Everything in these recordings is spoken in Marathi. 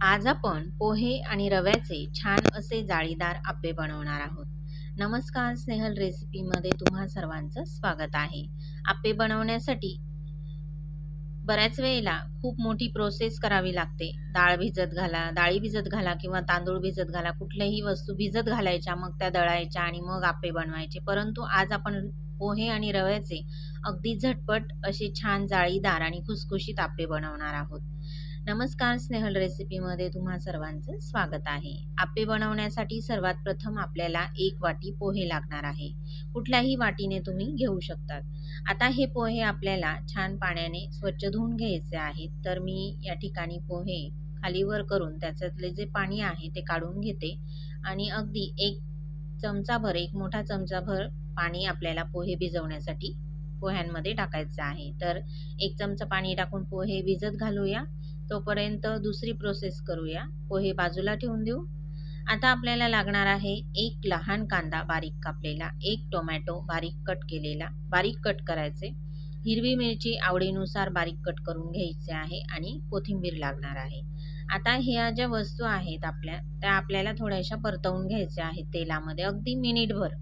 आज आपण पोहे आणि रव्याचे छान असे जाळीदार आप्पे बनवणार आहोत. नमस्कार स्नेहल रेसिपीमध्ये तुम्हा सर्वांचं स्वागत आहे. आप्पे बनवण्यासाठी बऱ्याच वेळेला खूप मोठी प्रोसेस करावी लागते. डाळ भिजत घाला डाळी भिजत घाला किंवा तांदूळ भिजत घाला कुठल्याही वस्तू भिजत घालायच्या मग त्या दळायच्या आणि मग आप्पे बनवायचे. परंतु आज आपण पोहे आणि रव्याचे अगदी झटपट असे छान जाळीदार आणि खुसखुशीत आप्पे बनवणार आहोत. नमस्कार स्नेहल रेसिपीमध्ये तुम्हा सर्वांचं स्वागत आहे. आप्पे बनवण्यासाठी सर्वात प्रथम आपल्याला एक वाटी पोहे लागणार आहे. कुठल्याही वाटीने तुम्ही घेऊ शकतात. आता हे पोहे आपल्याला छान पाण्याने स्वच्छ धुवून घ्यायचे आहेत. तर मी या ठिकाणी पोहे खालीवर करून त्याच्यातले जे पाणी आहे ते काढून घेते. आणि अगदी एक चमचाभर एक मोठा चमचाभर पाणी आपल्याला पोहे भिजवण्यासाठी पोह्यांमध्ये टाकायचं आहे. तर एक चमचा पाणी टाकून पोहे भिजत घालूया. तोपर्यंत दुसरी प्रोसेस करूया. पोहे बाजूला ठेवून देऊ. आता आपल्याला लागणार आहे एक लहान कांदा बारीक कापलेला एक टोमॅटो बारीक कट केलेला बारीक कट करायचे. हिरवी मिरची आवडीनुसार बारीक कट करून घ्यायचे आहे आणि कोथिंबीर लागणार आहे. आता ह्या ज्या वस्तू आहेत आपल्या त्या आपल्याला थोड्याशा परतवून घ्यायच्या आहेत तेलामध्ये अगदी मिनिटभर.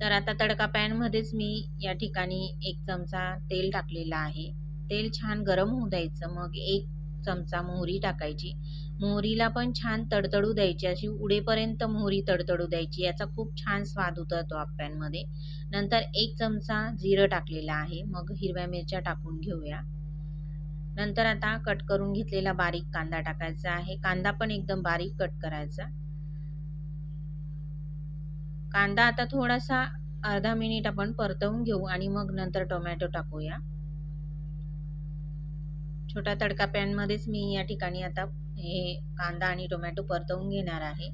तर आता तडका पॅनमध्येच मी या ठिकाणी एक चमचा तेल टाकलेला आहे. तेल छान गरम होऊ द्यायचं. मग एक चमचा मोहरी टाकायची. मोहरीला पण छान तडतडू द्यायची अशी उडेपर्यंत मोहरी तडतडू द्यायची. याचा खूप छान स्वाद उतरतो आप्यांमध्ये नंतर एक चमचा जिरं टाकलेला आहे. मग हिरव्या मिरच्या टाकून घेऊया. नंतर आता कट करून घेतलेला बारीक कांदा टाकायचा आहे. कांदा पण एकदम बारीक कट करायचा. कांदा आता थोडासा अर्धा मिनिट आपण परतवून घेऊ आणि मग नंतर टोमॅटो टाकूया. छोट्या तडका पॅनमध्येच मी या ठिकाणी आता हे कांदा आणि टोमॅटो परतवून घेणार आहे.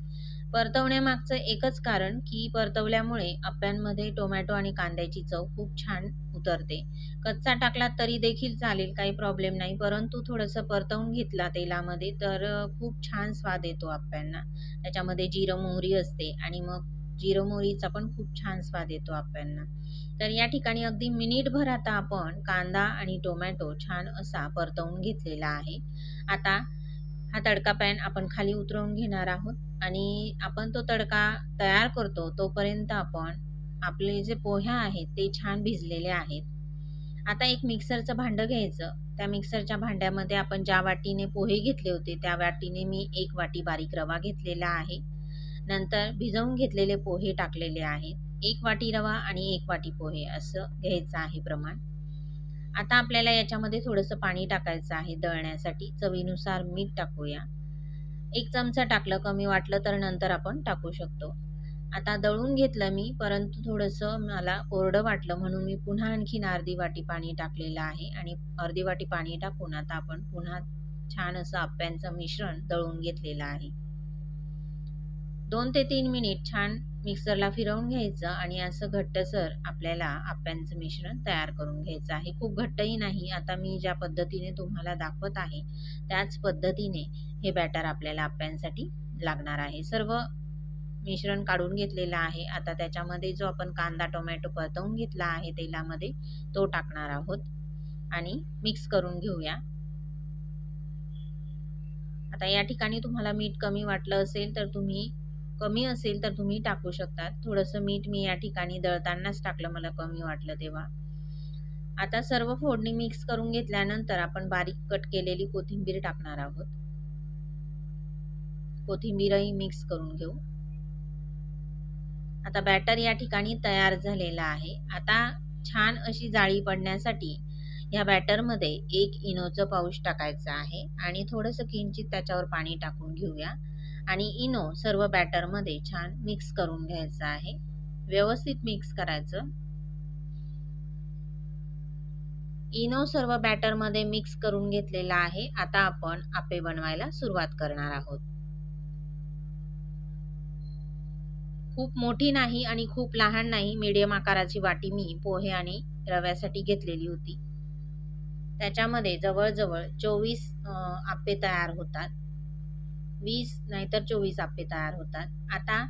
परतवण्यामागचं एकच कारण की परतवल्यामुळे आप्यांमध्ये टोमॅटो आणि कांद्याची चव खूप छान उतरते. कच्चा टाकला तरी देखील चालेल काही प्रॉब्लेम नाही. परंतु थोडंसं परतवून घेतला तेलामध्ये तर खूप छान स्वाद येतो आप्यांना त्याच्यामध्ये जिरं मोहरी असते आणि मग जिरं मोहरीचा पण खूप छान स्वाद येतो आप्यांना तर या ठिकाणी अगदी मिनिटभर आता आपण कांदा आणि टोमॅटो छान असा परतवून घेतलेला आहे. आता हा तडका पॅन आपण खाली उतरवून घेणार आहोत आणि आपण तो तडका तयार करतो तोपर्यंत आपण आपले जे पोह्या आहेत ते छान भिजलेले आहेत. आता एक मिक्सरचं भांडं घ्यायचं. त्या मिक्सरच्या भांड्यामध्ये आपण ज्या वाटीने पोहे घेतले होते त्या वाटीने मी एक वाटी बारीक रवा घेतलेला आहे. नंतर भिजवून घेतलेले पोहे टाकलेले आहेत. एक वाटी रवा आणि एक वाटी पोहे असं घ्यायचं आहे प्रमाण. आता आपल्याला याच्यामध्ये थोडंसं पाणी टाकायचं आहे दळण्यासाठी. चवीनुसार मीठ टाकूया. एक चमचा टाकलं कमी वाटलं तर नंतर आपण टाकू शकतो. आता दळून घेतलं मी परंतु थोडंसं मला कोरडं वाटलं म्हणून मी पुन्हा आणखीन अर्धी वाटी पाणी टाकलेलं आहे आणि अर्धी वाटी पाणी टाकून आता आपण पुन्हा छान असं आप्यांचं मिश्रण दळून घेतलेलं आहे. दोन ते तीन मिनिट छान मिक्सरला फिरवून घ्यायचं आणि असं घट्टसर आपल्याला आप्यांचं मिश्रण तयार करून घ्यायचं आहे. खूप घट्टही नाही. आता मी ज्या पद्धतीने तुम्हाला दाखवत आहे त्याच पद्धतीने हे बॅटर आपल्याला आप्यांसाठी लागणार आहे. सर्व मिश्रण काढून घेतलेलं आहे. आता त्याच्यामध्ये जो आपण कांदा टोमॅटो परतवून घेतला आहे तेलामध्ये तो टाकणार आहोत आणि मिक्स करून घेऊया. आता या ठिकाणी तुम्हाला मीठ कमी वाटलं असेल तर तुम्ही कमी असेल तर तुम्ही टाकू शकता थोडंसं मीठ मी या ठिकाणी दळतानाच टाकलं मला कमी वाटलं तेव्हा. आता सर्व फोडणी मिक्स करून घेतल्यानंतर आपण बारीक कट केलेली कोथिंबीर टाकणार आहोत. कोथिंबीरही मिक्स करून घेऊ. आता बॅटर या ठिकाणी तयार झालेला आहे. आता छान अशी जाळी पडण्यासाठी ह्या बॅटरमध्ये एक इनोचं पाऊस टाकायचं आहे. आणि थोडंसं किंचित त्याच्यावर पाणी टाकून घेऊया. आणि इनो सर्व बॅटरमध्ये छान मिक्स करून घ्यायचं आहे. व्यवस्थित मिक्स करायचं. इनो सर्व बॅटरमध्ये मिक्स करून घेतलेला आहे. आता आपण आपे बनवायला सुरुवात करणार आहोत. खूप मोठी नाही आणि खूप लहान नाही मीडियम आकाराची वाटी मी पोहे आणि रव्यासाठी घेतलेली होती. त्याच्यामध्ये जवळजवळ चोवीस आपे तयार होतात. वीस नाहीतर चोवीस आप्पे तयार होतात. आता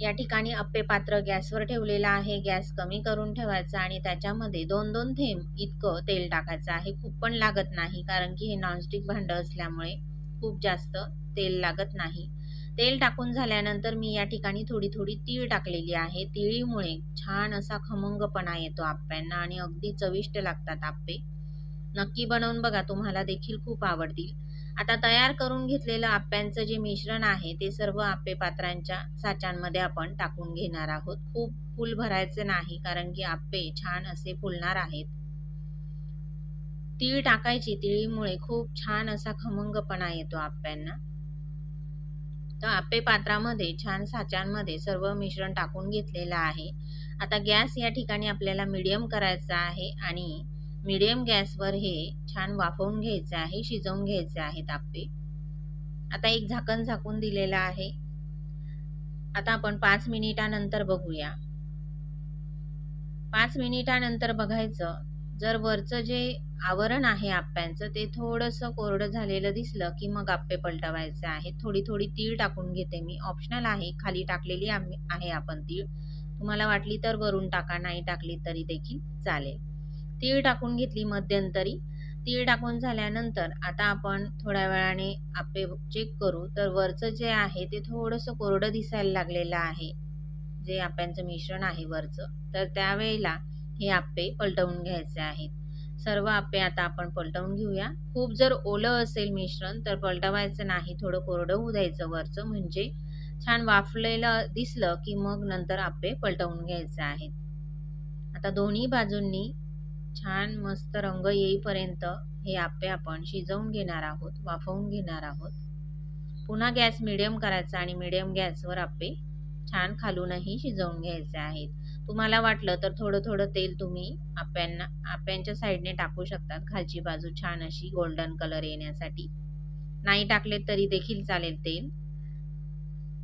या ठिकाणी अप्पे पात्र गॅसवर ठेवलेलं आहे. गॅस कमी करून ठेवायचा आणि त्याच्यामध्ये दोन दोन थेंब इतकं तेल टाकायचं आहे. खूप पण लागत नाही कारण की हे नॉनस्टिक भांडं असल्यामुळे खूप जास्त तेल लागत नाही. तेल टाकून झाल्यानंतर मी या ठिकाणी थोडी थोडी तीळ टाकलेली आहे. तिळीमुळे छान असा खमंगपणा येतो आप्यांना आणि अगदी चविष्ट लागतात आप्पे नक्की बनवून बघा तुम्हाला देखील खूप आवडतील. आता तयार करून घेतलेलं आप्यांचं जे मिश्रण आहे ते सर्व आप्पे पात्रांच्या साच्यांमध्ये आपण टाकून घेणार आहोत. खूप फुल भरायचे नाही कारण की आप्पे छान असे फुलणार आहेत. तीळ टाकायची तिळीमुळे खूप छान असा खमंगपणा येतो आप्यांना. तर आप्पे पात्रामध्ये छान साच्यांमध्ये सर्व मिश्रण टाकून घेतलेलं आहे. आता गॅस या ठिकाणी आपल्याला मिडियम करायचा आहे आणि मिडियम गॅसवर हे छान वाफवून घ्यायचं आहे शिजवून घ्यायचे आहेत आप्पे आता एक झाकण झाकून दिलेलं आहे. आता आपण पाच मिनिटानंतर बघूया. पाच मिनिटानंतर बघायचं जर वरचं जे आवरण आहे आप्प्यांचं ते थोडंसं कोरडं झालेलं दिसलं की मग आप्पे पलटवायचे आहे थोडी थोडी तीळ टाकून घेते मी. ऑप्शनल आहे. खाली टाकलेली आहे आपण तीळ. तुम्हाला वाटली तर वरून टाका नाही टाकली तरी देखील चालेल. तीळ टाकून घेतली मध्यंतरी. तीळ टाकून झाल्यानंतर आता आपण थोड्या वेळाने आप्पे चेक करू. तर वरचं जे आहे ते थोडंसं कोरडं दिसायला लागलेलं आहे. जे आप्यांचं मिश्रण आहे वरचं. तर त्यावेळेला हे आप्पे पलटवून घ्यायचे आहेत. सर्व आप्पे आता आपण पलटवून घेऊया. खूप जर ओलं असेल मिश्रण तर पलटवायचं नाही. थोडं कोरडं होऊ द्यायचं वरचं. म्हणजे छान वाफलेलं दिसलं की मग नंतर आप्पे पलटवून घ्यायचे आहेत. आता दोन्ही बाजूंनी छान मस्त रंग येईपर्यंत हे आप्पे आपण शिजवून घेणार आहोत वाफवून घेणार आहोत. पुन्हा गॅस मिडियम करायचा आणि मिडियम गॅसवर आप्पे छान खालूनही शिजवून घ्यायचे आहेत. तुम्हाला वाटलं तर थोडं थोडं तेल तुम्ही आप्यांना आप्यांच्या साईडने टाकू शकतात. खालची बाजू छान अशी गोल्डन कलर येण्यासाठी. नाही टाकले तरी देखील चालेल तेल.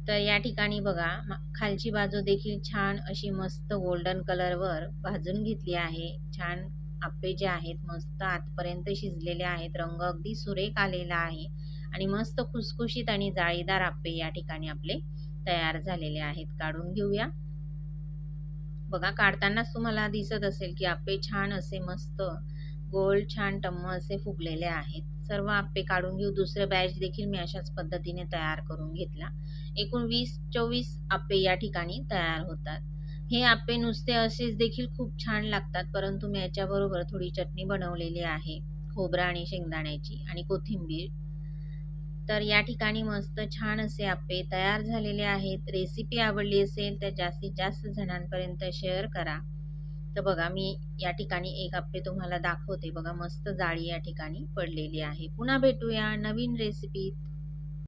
तर या ठिकाणी बघा खालची बाजू देखील छान अशी मस्त गोल्डन कलरवर भाजून घेतली आहे. छान आप्पे जे आहेत मस्त आतपर्यंत शिजलेले आहेत रंग अगदी सुरेख आलेला आहे आणि मस्त खुसखुशीत आणि जाळीदार आप्पे या ठिकाणी आपले तयार झालेले आहेत. काढून घेऊया. बघा काढतानाच तुम्हाला दिसत असेल की आप्पे छान असे मस्त गोल छान टम्म असे फुगलेले आहेत. सर्व आप्पे काढून घेऊ. दुसरे बॅच देखील मी अशाच पद्धतीने तयार करून घेतला. एकूण वीस चोवीस आप्पे या ठिकाणी तयार होतात. हे आप्पे नुसते असेच देखील खूप छान लागतात परंतु मी याच्याबरोबर थोडी चटणी बनवलेली आहे. खोबरा आणि शेंगदाण्याची आणि कोथिंबीर. तर या ठिकाणी मस्त छान असे आप्पे तयार झालेले आहेत. रेसिपी आवडली असेल तर जास्तीत जास्त जणांपर्यंत शेअर करा. तर बघा मी या ठिकाणी एक आप्पे तुम्हाला दाखवते. बघा मस्त जाळी या ठिकाणी पडलेली आहे. पुन्हा भेटूया नवीन रेसिपीत